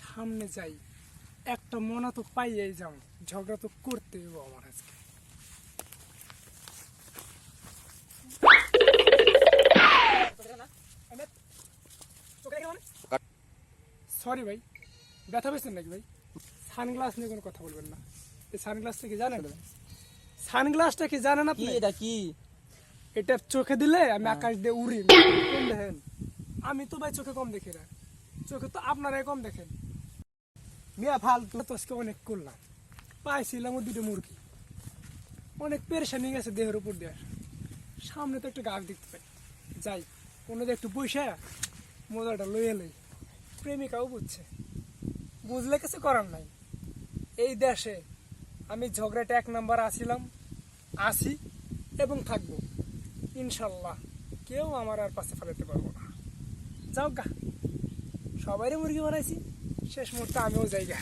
সামনে যাই। একটা মনা তো পাইয়াই যাও ঝগড়া তো করতে হইব আমার আজকে। সরি ভাই, ব্যথা পেয়েছেন নাকি ভাই? সানগ্লাস নিয়ে কোনো কথা বলবেন না। এই সানগ্লাস থেকে জানেন? সানগ্লাসটা কি জানেন আপনি? এটা কি? এটা চোখে দিলে আমি আকাশ দিয়ে উড়ি। দেখেন আমি তো ভাই চোখে কম দেখি না। চোখে তো আপনারাই কম দেখেন। মিয়া ফালতু তো আজকে অনেক করলাম। পাইছিলাম ও দুটো মুরগি। অনেক পেরেশানি গেছে দেহের উপর দিয়ে। সামনে তো একটা গাছ দেখতে পাই। যাই কোনো একটু পয়সা মজাটা লইয়ে লই। প্রেমিকাও বুঝছে। বুঝলে কিছু করার নাই। এই দেশে আমি ঝগড়াটা এক নাম্বার আসিলাম, আসি এবং থাকব। ইনশাল্লাহ কেউ আমার আর পাশে ফেলাতে পারব না। যাও গা। সবাইরে মুরগি বানাইছি, শেষ মুহূর্তে আমিও যাই গা।